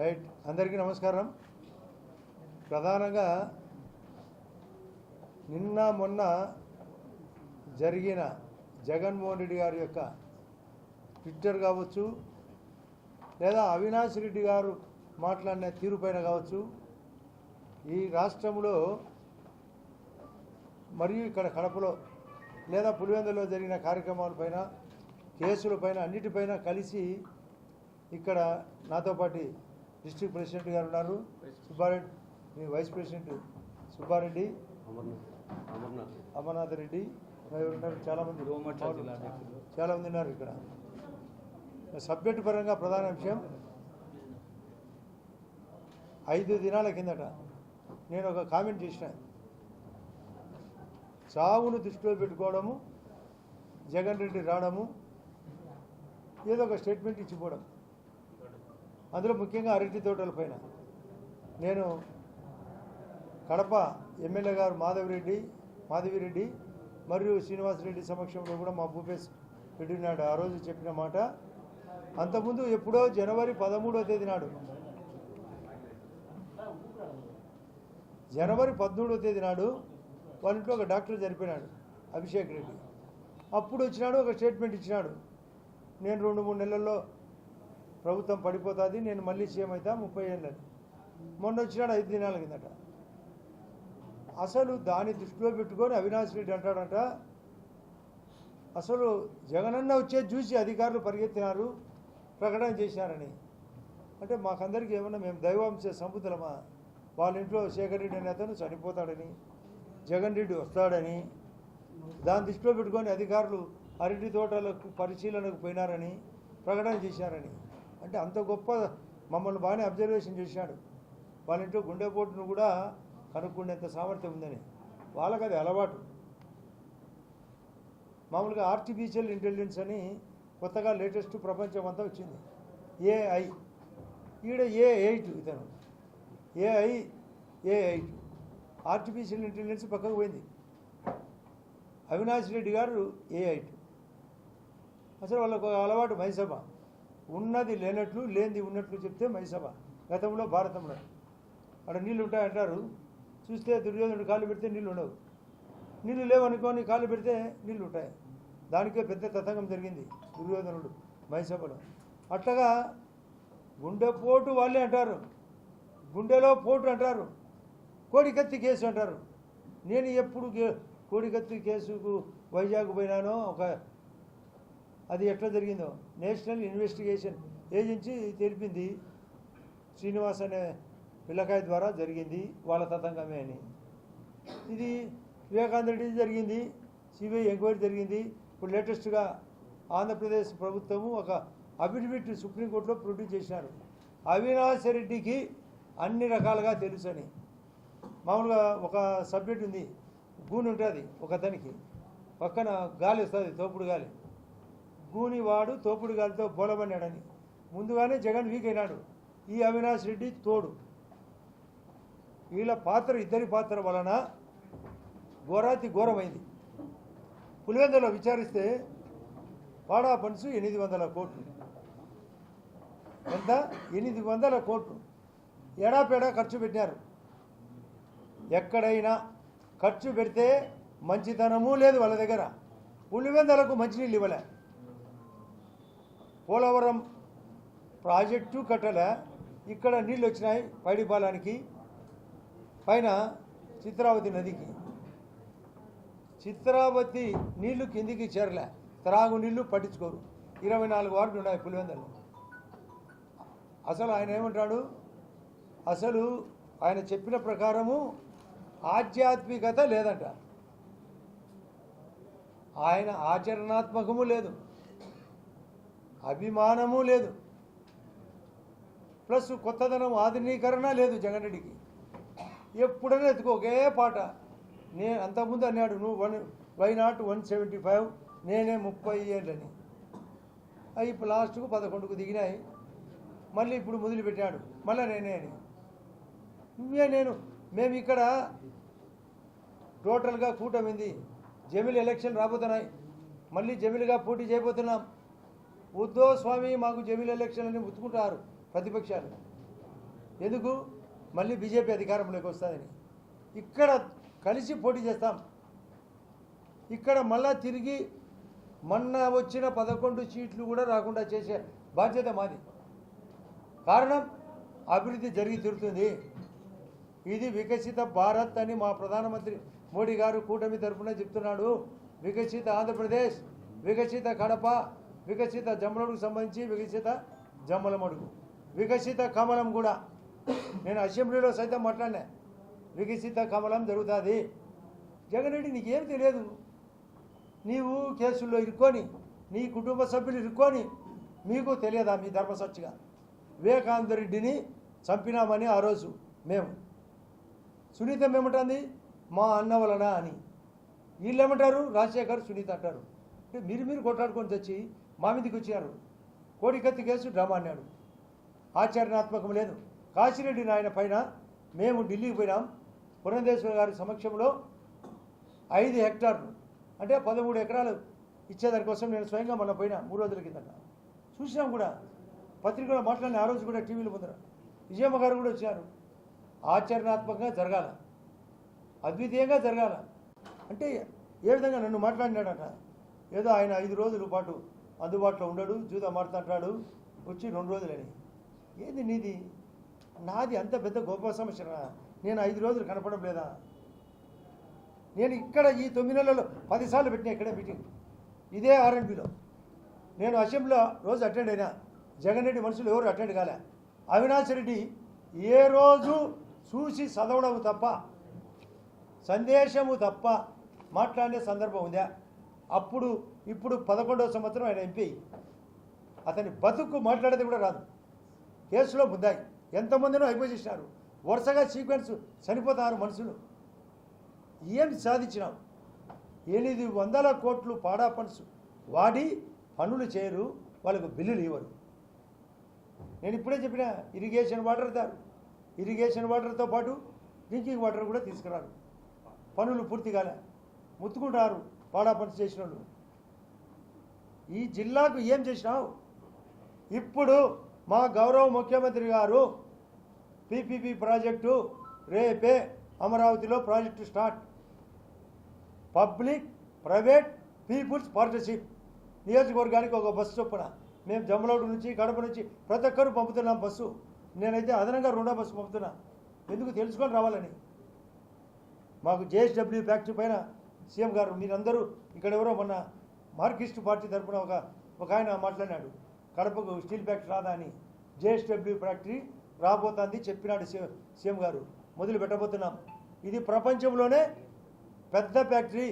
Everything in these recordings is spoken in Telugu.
రైట్ అందరికీ నమస్కారం. ప్రధానంగా నిన్న మొన్న జరిగిన జగన్మోహన్ రెడ్డి గారి యొక్క ట్విట్టర్ కావచ్చు లేదా అవినాష్ రెడ్డి గారు మాట్లాడిన తీరుపైన కావచ్చు ఈ రాష్ట్రంలో మరియు ఇక్కడ కడపలో లేదా పులివెందులో జరిగిన కార్యక్రమాలపైన కేసులపైన అన్నిటిపైన కలిసి ఇక్కడ నాతో పాటు డిస్ట్రిక్ట్ ప్రెసిడెంట్ గారు ఉన్నారు. సుబ్బారెడ్డి మీ వైస్ ప్రెసిడెంట్ సుబ్బారెడ్డి అమర్నాథ్ రెడ్డి ఉన్నారు చాలామంది. చాలామంది ఉన్నారు ఇక్కడ. సబ్జెక్టు పరంగా ప్రధాన అంశం ఐదు దినాల కిందట నేను ఒక కామెంట్ చేసిన. చావును దృష్టిలో పెట్టుకోవడము జగన్ రెడ్డి రావడము ఏదో ఒక స్టేట్మెంట్ ఇచ్చిపోవడం. అందులో ముఖ్యంగా అరటి తోటల పైన. నేను కడప ఎమ్మెల్యే గారు మాధవిరెడ్డి మాధవిరెడ్డి మరియు శ్రీనివాసరెడ్డి సమక్షంలో కూడా మా భూపేష్ రెడ్డి నాడు ఆ రోజు చెప్పిన మాట. అంతకుముందు ఎప్పుడో జనవరి పదమూడో తేదీ నాడు జనవరి పదమూడో తేదీ నాడు వాళ్ళ ఇంట్లో ఒక డాక్టర్ చనిపోయినాడు అభిషేక్ రెడ్డి. అప్పుడు వచ్చినాడు ఒక స్టేట్మెంట్ ఇచ్చినాడు. నేను రెండు మూడు నెలల్లో ప్రభుత్వం పడిపోతుంది నేను మళ్ళీ సీఎం అవుతా ముప్పై ఏళ్ళని మొన్న వచ్చినాడు ఐదు దినాల కిందట. అసలు దాన్ని దృష్టిలో పెట్టుకొని అవినాష్ రెడ్డి అంటాడంట అసలు జగనన్న వచ్చేది చూసి అధికారులు పరిగెత్తినారు ప్రకటన చేశారని. అంటే మాకందరికీ ఏమన్నా మేము దైవాంశ సంబుద్ధులమా వాళ్ళ ఇంట్లో శేఖర్ రెడ్డి అనే అతను చనిపోతాడని జగన్ రెడ్డి వస్తాడని దాన్ని దృష్టిలో పెట్టుకొని అధికారులు అరటి తోటలకు పరిశీలనకు పోయినారని ప్రకటన చేశారని. అంటే అంత గొప్ప మమ్మల్ని బాగానే అబ్జర్వేషన్ చేశాడు. వాళ్ళ ఇంట్లో గుండెపోటును కూడా కనుక్కునేంత సామర్థ్యం ఉందని. వాళ్ళకి అది అలవాటు. మామూలుగా ఆర్టిఫిషియల్ ఇంటెలిజెన్స్ అని కొత్తగా లేటెస్ట్ ప్రపంచం అంతా వచ్చింది. ఏఐ. ఈడ ఏ ఎయిట్ ఇతను. AI A eight artificial intelligence పక్కకు పోయింది. అవినాష్ రెడ్డి గారు ఏ ఎయిట్ అసలు వాళ్ళకు ఒక అలవాటు మైసభ ఉన్నది లేనట్లు లేనిది ఉన్నట్లు చెప్తే మైసభ గతంలో భారతంలో. అక్కడ నీళ్ళు ఉంటాయంటారు. చూస్తే దుర్యోధనుడు కాళ్ళు పెడితే నీళ్ళు ఉండవు. నీళ్ళు లేవనుకోని కాళ్ళు పెడితే నీళ్ళు ఉంటాయి. దానికే పెద్ద తతంగం జరిగింది దుర్యోధనుడు మైసభలో. అట్లాగా గుండెపోటు వాళ్ళే అంటారు. గుండెలో పోటు అంటారు. కోడికత్తి కేసు అంటారు. నేను ఎప్పుడు కోడికత్తి కేసుకు వైజాగ్ పోయినానో ఒక అది ఎట్లా జరిగిందో. నేషనల్ ఇన్వెస్టిగేషన్ ఏజెన్సీ తెలిపింది శ్రీనివాస్ అనే పిల్లకాయ ద్వారా జరిగింది వాళ్ళ తతంగమే అని. ఇది వివేకానంద రెడ్డి జరిగింది సిబిఐ ఎంక్వైరీ జరిగింది. ఇప్పుడు లేటెస్ట్గా ఆంధ్రప్రదేశ్ ప్రభుత్వము ఒక అఫిడవిట్ సుప్రీంకోర్టులో ప్రొడ్యూస్ చేశారు అవినాశ రెడ్డికి అన్ని రకాలుగా తెలుసని. మామూలుగా ఒక సబ్జెక్ట్ ఉంది గూని ఉంటుంది ఒక అతనికి. పక్కన గాలి వస్తుంది తోపుడు గాలి. గూనివాడు తోపుడు గాలితో బోలబడినాడని ముందుగానే జగన్ వీక్ అయినాడు ఈ అవినాష్ రెడ్డి తోడు. వీళ్ళ పాత్ర ఇద్దరి పాత్ర వలన ఘోరాతి ఘోరమైంది. పులివెందులో విచారిస్తే వాడా ఫండ్స్ ఎనిమిది వందల కోట్లు. ఎంత? ఎనిమిది వందల కోట్లు. ఎడాపేడా ఖర్చు పెట్టారు ఎక్కడైనా ఖర్చు పెడితే మంచితనము లేదు వాళ్ళ దగ్గర. పులివెందలకు మంచినీళ్ళు ఇవ్వలే. పోలవరం ప్రాజెక్టు కట్టలే ఇక్కడ నీళ్ళు వచ్చినాయి పైడిపాలానికి పైన చిత్రావతి నదికి. చిత్రావతి నీళ్ళు కిందికి చేరలే. త్రాగు నీళ్ళు పట్టించుకోరు. ఇరవై నాలుగు వార్డులు ఉన్నాయి పులివెందలు అసలు ఆయన ఏమంటాడు? అసలు ఆయన చెప్పిన ప్రకారము ఆధ్యాత్మికత లేదంట. ఆయన ఆచరణాత్మకము లేదు. అభిమానము లేదు. ప్లస్ కొత్తదనం ఆధునీకరణ లేదు జగన్ రెడ్డికి. ఎప్పుడైనా ఎత్తుకో ఒకే పాట. నేను అంతకుముందు అన్నాడు నువ్వు one why not one seventy five నేనే ముప్పై ఏళ్ళని. అవి ఇప్పుడు లాస్ట్కు పదకొండుకు దిగినాయి. మళ్ళీ ఇప్పుడు మొదలుపెట్టాడు. మళ్ళీ నేనే అని. ఇవే నేను. మేము ఇక్కడ టోటల్గా కూటమింది. జమిలి ఎలక్షన్ రాబోతున్నాయి. మళ్ళీ జమిలిగా పోటీ చేయబోతున్నాం. వద్దో స్వామి మాకు జమీల్ ఎలక్షన్ అని ఉత్తుకుంటారు ప్రతిపక్షాలు. ఎందుకు? మళ్ళీ బీజేపీ అధికారంలోకి వస్తుందని. ఇక్కడ కలిసి పోటీ చేస్తాం. ఇక్కడ మళ్ళా తిరిగి మొన్న వచ్చిన పదకొండు సీట్లు కూడా రాకుండా చేసే బాధ్యత మాది. కారణం అభివృద్ధి జరిగి తిరుగుతుంది ఇది వికసిత భారత్ అని మా ప్రధానమంత్రి మోడీ గారు కూటమి తరఫున చెప్తున్నాడు. వికసిత ఆంధ్రప్రదేశ్ వికసిత కడప వికసిత జమ్మలమడుగు సంబంధించి వికసిత జమ్మలమడుగు. వికసిత కమలం కూడా. నేను అసెంబ్లీలో సైతం మాట్లాడినా. వికసిత కమలం జరుగుతుంది. జగన్ రెడ్డి నీకేం తెలియదు? నీవు కేసుల్లో ఇరుక్కొని నీ కుటుంబ సభ్యులు ఇరుక్కొని మీకు తెలియదా మీ ధర్మసచ్చిగా వివేకానంద రెడ్డిని చంపినామని ఆ రోజు మేము. సునీత ఏమంటుంది? మా అన్న వలన అని. వీళ్ళు ఏమంటారు రాజశేఖర్ సునీత అంటారు. అంటే మీరు మీరు కొట్లాడుకొని తెచ్చి మా మీదకి వచ్చారు. కోడికత్తి కేసు డ్రామా అన్నాడు. ఆచరణాత్మకం లేదు. కాశిరెడ్డి నాయన పైన మేము ఢిల్లీకి పోయినాం. పురంధేశ్వర గారి సమక్షంలో ఐదు హెక్టార్లు అంటే పదమూడు ఎకరాలు ఇచ్చేదానికోసం నేను స్వయంగా మొన్న పోయినా మూడు రోజుల కిందట. చూసినాం కూడా. పత్రికలో మాట్లాడిన ఆ రోజు కూడా టీవీలో ముందర. విజయమ్మ గారు కూడా వచ్చారు. ఆచరణాత్మకంగా జరగాల. అద్వితీయంగా జరగాల. అంటే ఏ విధంగా నన్ను మాట్లాడినాడట? ఏదో ఆయన ఐదు రోజుల పాటు అందుబాటులో ఉండడు జూదా మారుతుంటాడు వచ్చి రెండు రోజులని. ఏంది నీది? నాది అంత పెద్ద గొప్ప సమస్య నేను ఐదు రోజులు కనపడం లేదా? నేను ఇక్కడ ఈ తొమ్మిది నెలల్లో పదిసార్లు పెట్టిన ఇక్కడే మీటింగ్? ఇదే ఆర్ఎన్బిలో నేను అసెంబ్లీలో రోజు అటెండ్ అయినా. జగన్ రెడ్డి మనుషులు ఎవరు అటెండ్ కాలే. అవినాష్ రెడ్డి ఏ రోజు చూసి చదవడం తప్ప సందేశము తప్ప మాట్లాడే సందర్భం ఉందా? అప్పుడు ఇప్పుడు పదకొండవ సంవత్సరం ఆయన ఎంపీ. అతని బతుకు మాట్లాడేది కూడా రాదు. కేసులో ముద్దాయి. ఎంతమందినో అయిపోయి వరుసగా సీక్వెన్స్ చనిపోతారు మనుషులు. ఏం సాధించినాం? ఎనిమిది వందల కోట్లు పాడా ఫండ్స్. వాడి పనులు చేయరు వాళ్ళకు బిల్లులు ఇవ్వరు. నేను ఇప్పుడే చెప్పిన ఇరిగేషన్ వాటర్ దారు ఇరిగేషన్ వాటర్తో పాటు డ్రింకింగ్ వాటర్ కూడా తీసుకురారు. పనులు పూర్తి కాలే. ముత్తుకుంటారు. పాడా పనులు చేసిన వాళ్ళు ఈ జిల్లాకు ఏం చేసినావు? ఇప్పుడు మా గౌరవ ముఖ్యమంత్రి గారు పీపీపీ ప్రాజెక్టు రేపే అమరావతిలో project start. Public private peoples partnership. నియోజకవర్గానికి ఒక బస్సు చొప్పున. మేము జమ్మలౌడు నుంచి కడప నుంచి ప్రతి ఒక్కరు పంపుతున్నాం బస్సు. నేనైతే అదనంగా రెండో బస్సు పంపుతున్నా. ఎందుకు తెలుసుకొని రావాలని? మాకు జేఎస్డబ్ల్యూ ఫ్యాక్టరీ పైన సీఎం గారు మీరందరూ ఇక్కడ ఎవరో మొన్న మార్కిస్ట్ పార్టీ తరఫున ఒక ఒక ఆయన మాట్లాడినాడు. కడపకు స్టీల్ ఫ్యాక్టరీ రాదా అని. జేఎస్డబ్ల్యూ ఫ్యాక్టరీ రాబోతుంది చెప్పినాడు సీఎం సీఎం గారు. మొదలు పెట్టబోతున్నాం. ఇది ప్రపంచంలోనే పెద్ద ఫ్యాక్టరీ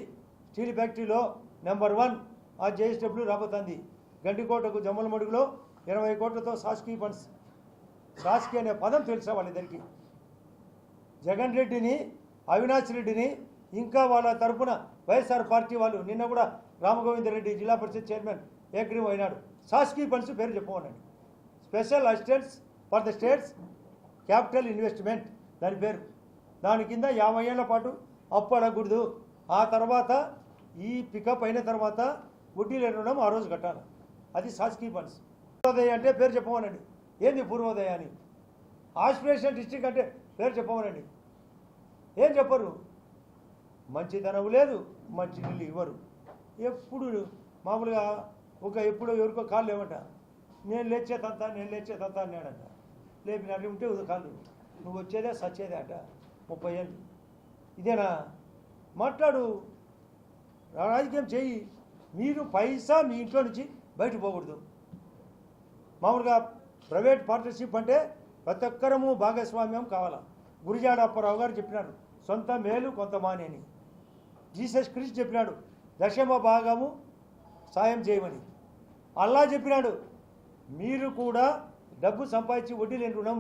స్టీల్ ఫ్యాక్టరీలో నెంబర్ వన్ ఆ జేఎస్డబ్ల్యూ రాబోతుంది. గండికోటకు జమ్మలమడుగులో ఇరవై కోట్లతో సాస్కీ ఫండ్స్. సాస్కీ అనే పదం తెలుసా వాళ్ళిద్దరికి? జగన్ రెడ్డిని అవినాష్ రెడ్డిని ఇంకా వాళ్ళ తరఫున వైఎస్ఆర్ పార్టీ వాళ్ళు నిన్న కూడా రామగోవింద రెడ్డి జిల్లా పరిషత్ చైర్మన్ ఏగ్రీవ్ అయినాడు. సాస్కీ ఫండ్స్ పేరు చెప్పమనండి special assistants for the states capital investment దాని పేరు. దాని కింద యాభై ఏళ్ళ పాటు అప్పు అడగకూడదు ఆ తర్వాత ఈ పికప్ అయిన తర్వాత వడ్డీ లేని రుణం ఆ రోజు కట్టాలి. అది సాస్కీ ఫండ్స్ పూర్వోదయ అంటే పేరు చెప్పమనండి ఏంది పూర్వోదయ అని? ఆస్పిరేషన్ డిస్టిక్ అంటే పేరు చెప్పమనండి ఏం చెప్పరు? మంచితనం లేదు మంచి నీళ్ళు ఇవ్వరు. ఎప్పుడు మామూలుగా ఒక ఎప్పుడో ఎవరికో కాళ్ళు లేవట. నేను లేచే తంత నేను లేచే తంత అన్నాడంట. లేపినట్టు ఉంటే కాళ్ళు నువ్వు వచ్చేదే సచ్చేదే అంట. ముప్పై ఏళ్ళు. ఇదేనా? మాట్లాడు. రాజకీయం చేయి మీరు పైసా మీ ఇంట్లో నుంచి బయట పోకూడదు. మామూలుగా ప్రైవేట్ పార్ట్నర్షిప్ అంటే ప్రతి ఒక్కరము భాగస్వామ్యం కావాలా? గురిజాడ అప్పారావు గారు చెప్పినారు సొంత మేలు కొంత మానేని. అని జీసస్ క్రీస్తు చెప్పినాడు దశమ భాగము? సాయం చేయమని. అల్లా చెప్పినాడు మీరు కూడా డబ్బు సంపాదించి వడ్డీ లేని రుణం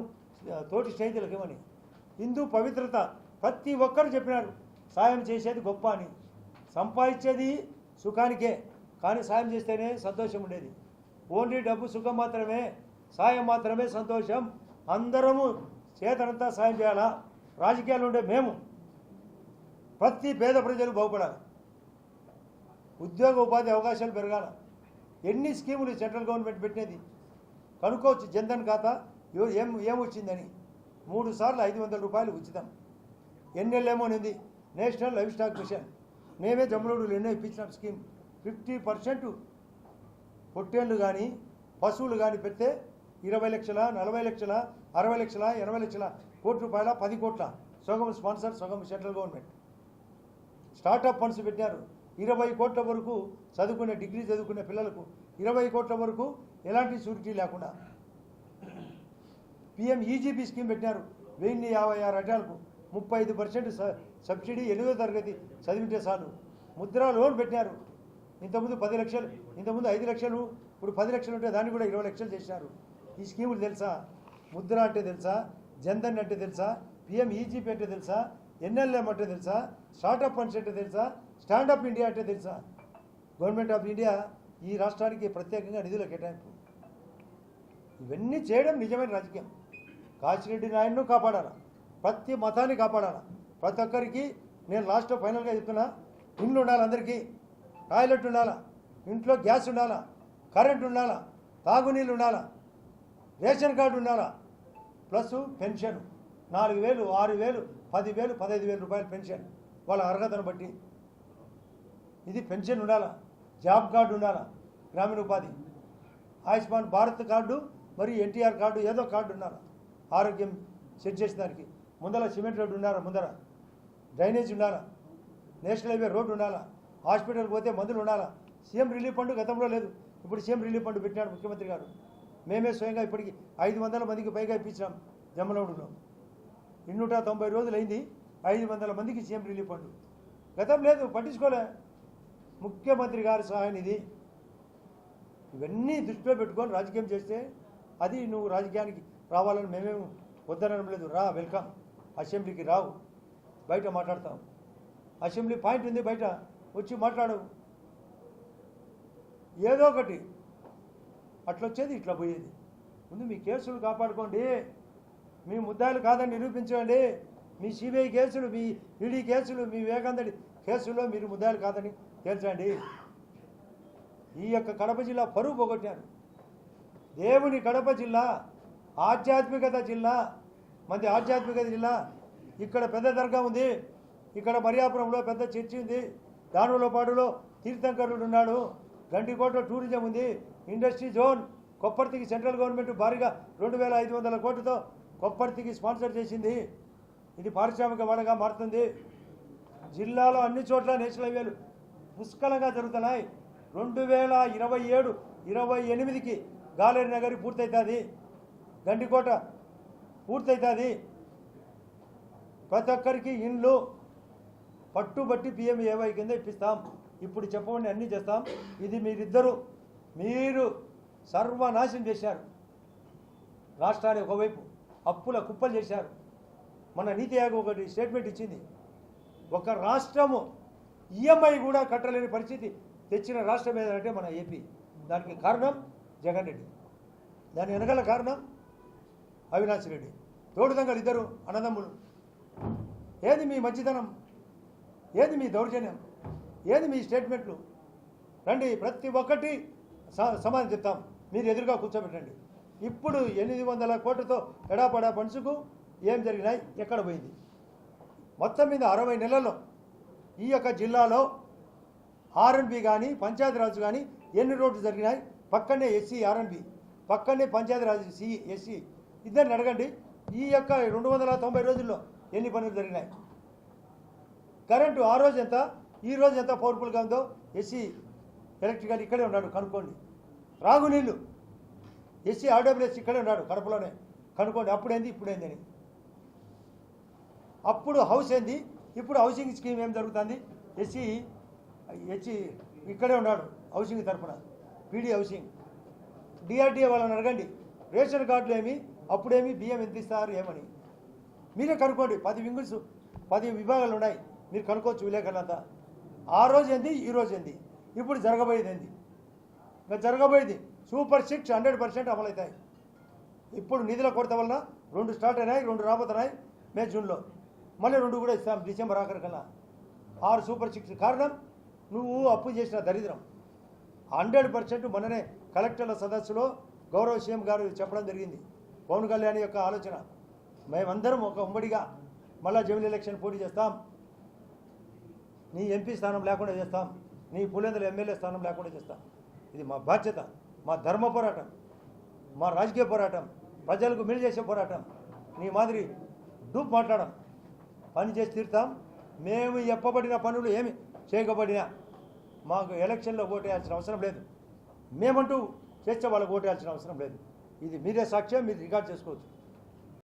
తోటి స్నేహితులకు ఇవ్వని హిందూ పవిత్రత ప్రతి ఒక్కరు చెప్పినారు సాయం చేసేది గొప్ప అని. సంపాదించేది సుఖానికే కానీ సాయం చేస్తేనే సంతోషం ఉండేది. ఓన్లీ డబ్బు సుఖం మాత్రమే సాయం మాత్రమే సంతోషం. అందరము చేతనంతా సాయం చేయాలా? రాజకీయాలు ఉండే మేము ప్రతి పేద ప్రజలు బాగుపడాలి. ఉద్యోగ ఉపాధి అవకాశాలు పెరగాల. ఎన్ని స్కీములు సెంట్రల్ గవర్నమెంట్ పెట్టినది? కనుక్కోవచ్చు జన్ధన్ ఖాతా ఏం ఏమొచ్చిందని. మూడు సార్లు ఐదు వందల రూపాయలు ఉచితం. ఎన్నెళ్ళేమో నేషనల్ లైఫ్ స్టాక్ మిషన్. మేమే జమ్ములూరులో ఎన్నో ఇప్పించిన స్కీమ్. ఫిఫ్టీ పర్సెంట్ పొట్టేళ్ళు కానీ పశువులు కానీ పెడితే ఇరవై లక్షల నలభై లక్షల అరవై లక్షల ఎనభై లక్షల కోటి రూపాయల పది కోట్ల. సగం స్పాన్సర్ సగం సెంట్రల్ గవర్నమెంట్. స్టార్టప్ ఫండ్స్ పెట్టారు. ఇరవై కోట్ల వరకు చదువుకునే డిగ్రీ చదువుకునే పిల్లలకు ఇరవై కోట్ల వరకు ఎలాంటి షూరిటీ లేకుండా. పిఎం ఈజీపీ స్కీమ్ పెట్టినారు. వెయ్యి యాభై ఆరు అటాలకు ముప్పై ఐదు పర్సెంట్ సబ్సిడీ ఎనిమిదో తరగతి చదివితే చాలు. ముద్రా లోన్ పెట్టారు ఇంతకుముందు పది లక్షలు ఇంతకుముందు ఐదు లక్షలు ఇప్పుడు పది లక్షలు ఉంటే దాన్ని కూడా ఇరవై లక్షలు చేశారు ఈ స్కీములు తెలుసా? ముద్ర అంటే తెలుసా? జన్ధన్ అంటే తెలుసా? పిఎం ఈజీపీ అంటే తెలుసా? ఎన్ఎల్ఎం అంటే తెలుసా? స్టార్టప్ ఫండ్స్ అంటే తెలుసా? స్టాండప్ ఇండియా అంటే తెలుసా? గవర్నమెంట్ ఆఫ్ ఇండియా ఈ రాష్ట్రానికి ప్రత్యేకంగా నిధుల కేటాయింపు. ఇవన్నీ చేయడం నిజమైన రాజకీయం. కాశిరెడ్డి నాయుడును కాపాడాలా? ప్రతి మతాన్ని కాపాడాలా? ప్రతి ఒక్కరికి నేను లాస్ట్ ఫైనల్గా చెప్తున్నా ఇండ్లు ఉండాలి అందరికీ. టాయిలెట్ ఉండాలా? ఇంట్లో గ్యాస్ ఉండాలా? కరెంట్ ఉండాలా? తాగునీళ్ళు ఉండాలా? రేషన్ కార్డు ఉండాలా? Plus pension. నాలుగు వేలు ఆరు వేలు పదివేలు పదహైదు వేలు రూపాయలు పెన్షన్. వాళ్ళ అర్హతను బట్టి. ఇది పెన్షన్ ఉండాలా? జాబ్ కార్డు ఉండాలా? గ్రామీణ ఉపాధి. ఆయుష్మాన్ భారత్ కార్డు మరియు ఎన్టీఆర్ కార్డు ఏదో కార్డు ఉండాలి? ఆరోగ్యం సెట్ చేసిన దానికి. ముందర సిమెంట్ రోడ్డు ఉండాలా? ముందర. డ్రైనేజ్ ఉండాలా? నేషనల్ హైవే రోడ్డు ఉండాలా? హాస్పిటల్కి పోతే మందులు ఉండాలా? సీఎం రిలీఫ్ ఫండ్ గతంలో లేదు. ఇప్పుడు సీఎం రిలీఫ్ ఫండ్ పెట్టినాడు ముఖ్యమంత్రి గారు. మేమే స్వయంగా ఇప్పటికి ఐదు వందల మందికి పైగా ఇప్పించినాం జమ్మలవుడులో ఇన్నూట తొంభై రోజులు అయింది ఐదు వందల మందికి సీఎం రిలీఫ్ ఫండ్. గతం లేదు పట్టించుకోలే. ముఖ్యమంత్రి గారి సహాయం ఇది. ఇవన్నీ దృష్టిలో పెట్టుకొని రాజకీయం చేస్తే అది నువ్వు రాజకీయానికి రావాలని మేమేం వద్దనడం లేదు. రా వెల్కమ్. అసెంబ్లీకి రావు. బయట మాట్లాడతాం. అసెంబ్లీ పాయింట్ ఉంది బయట. వచ్చి మాట్లాడవు ఏదో ఒకటి. అట్లొచ్చేది ఇట్లా పోయేది. ముందు మీ కేసులు కాపాడుకోండి. మీ ముద్దాయిలు కాదని నిరూపించండి. మీ సిబిఐ కేసులు మీ ఈడీ కేసులు మీ వివేకానందడి కేసుల్లో మీరు ముద్దాయిలు కాదని తేల్చండి ఈ యొక్క కడప జిల్లా పరువు పోగొట్టారు. దేవుని కడప జిల్లా ఆధ్యాత్మికత జిల్లా మంది ఆధ్యాత్మికత జిల్లా ఇక్కడ పెద్ద దర్గా ఉంది ఇక్కడ మర్యాపురంలో పెద్ద చర్చి ఉంది దానులపాడులో తీర్థంకరుడు ఉన్నాడు గండికోట టూరిజం ఉంది ఇండస్ట్రీ జోన్ కొప్పర్తికి సెంట్రల్ గవర్నమెంట్ భారీగా రెండు వేల ఐదు వందల కోట్లతో కొప్పర్తికి స్పాన్సర్ చేసింది. ఇది పారిశ్రామిక వాడగా మారుతుంది. జిల్లాలో అన్ని చోట్ల నేషనల్ హైవేలు పుష్కలంగా జరుగుతున్నాయి. రెండు వేల ఇరవై ఏడు ఇరవై ఎనిమిదికి గాలేరు నగరి పూర్తవుతుంది గండికోట పూర్తవుతుంది ప్రతి ఒక్కరికి ఇండ్లు పట్టుబట్టి పిఎంఏవై కింద ఇప్పిస్తాం. ఇప్పుడు చెప్పమని అన్నీ చేస్తాం. ఇది మీరిద్దరు మీరు సర్వనాశనం చేశారు. రాష్ట్రాన్ని ఒకవైపు అప్పుల కుప్పలు చేశారు. మన నీతి ఆయోగ్ ఒకటి స్టేట్మెంట్ ఇచ్చింది. ఒక రాష్ట్రము ఈఎంఐ కూడా కట్టలేని పరిస్థితి తెచ్చిన రాష్ట్రం ఏదంటే మన ఏపీ దానికి కారణం జగన్ రెడ్డి. దాని వెనకాల కారణం అవినాష్ రెడ్డి. తోడుదంగలు ఇద్దరు అన్నదమ్ములు. ఏది మీ మంచితనం? ఏది మీ దౌర్జన్యం? ఏది మీ స్టేట్మెంట్లు రండి ప్రతి ఒక్కటి స- సమాధానం చెప్తాం. మీరు ఎదురుగా కూర్చోబెట్టండి. ఇప్పుడు ఎనిమిది వందల కోట్లతో ఎడాపడా పంచుకు ఏం జరిగినాయి? ఎక్కడ పోయింది? మొత్తం మీద అరవై నెలల్లో ఈ యొక్క జిల్లాలో ఆర్ఎన్బి కానీ పంచాయతీరాజ్ కానీ ఎన్ని రోడ్లు జరిగినాయి? పక్కనే ఎస్సీ ఆర్ఎన్బి పక్కనే పంచాయతీరాజ్ సి ఎస్సీ. ఇద్దరిని అడగండి. ఈ యొక్క రెండు వందల తొంభై రోజుల్లో ఎన్ని పనులు జరిగినాయి? కరెంటు ఆ రోజు ఎంత? ఈ రోజు ఎంత పవర్ఫుల్గా ఉందో? ఎస్సీ ఎలక్ట్రికల్ ఇక్కడే ఉన్నాడు కనుక్కోండి. రాగునీళ్ళు. ఎస్సీ ఆర్డబ్ల్యూఎస్ ఇక్కడే ఉన్నాడు కడపలోనే. కనుక్కోండి అప్పుడేంది ఇప్పుడేంది అని. అప్పుడు హౌస్ ఏంది? ఇప్పుడు హౌసింగ్ స్కీమ్ ఏం జరుగుతుంది? ఎస్సీ హెచ్సి ఇక్కడే ఉన్నాడు హౌసింగ్ తరఫున పీడీ హౌసింగ్. డిఆర్డీఏ వాళ్ళని అడగండి రేషన్ కార్డులు ఏమి అప్పుడేమి బియ్యం ఎంత ఇస్తారు ఏమని. మీరే కనుక్కోండి పది వింగుల్స్ పది విభాగాలు ఉన్నాయి మీరు కనుక్కోవచ్చు విలేకరులంతా ఆ రోజు ఏంది ఈ రోజు ఏంది? ఇప్పుడు జరగబోయేది ఏంది? ఇంకా జరగబోయేది సూపర్ సిక్స్ హండ్రెడ్ పర్సెంట్ అమలవుతాయి. ఇప్పుడు నిధుల కొరత వలన రెండు స్టార్ట్ అయినాయి రెండు రాబోతున్నాయి మే జూన్లో. మళ్ళీ రెండు కూడా ఇస్తాం డిసెంబర్ ఆఖరి కల్లా. ఆరు సూపర్ సిక్స్ కారణం నువ్వు అప్పు చేసిన దరిద్రం. హండ్రెడ్ పర్సెంట్ మొన్ననే కలెక్టర్ల సదస్సులో గౌరవ సీఎం గారు చెప్పడం జరిగింది. పవన్ కళ్యాణ్ యొక్క ఆలోచన. మేమందరం ఒక ఉమ్మడిగా మళ్ళా జమిలి ఎలక్షన్ పోటీ చేస్తాం. నీ ఎంపీ స్థానం లేకుండా చేస్తాం. నీ పులేందల ఎమ్మెల్యే స్థానం లేకుండా చేస్తాం. ఇది మా బాధ్యత మా ధర్మ పోరాటం మా రాజకీయ పోరాటం ప్రజలకు మేలు చేసే పోరాటం. నీ మాదిరి డూప్ మాట్లాడడం. పని చేసి తీరుతాం. మేము చెప్పబడిన పనులు ఏమి చేయకబడినా మాకు ఎలక్షన్లో ఓటేయాల్సిన అవసరం లేదు. మేమంటూ చేస్తే వాళ్ళకి ఓటేయాల్సిన అవసరం లేదు. ఇది మీరే సాక్ష్యం మీరు రికార్డ్ చేసుకోవచ్చు.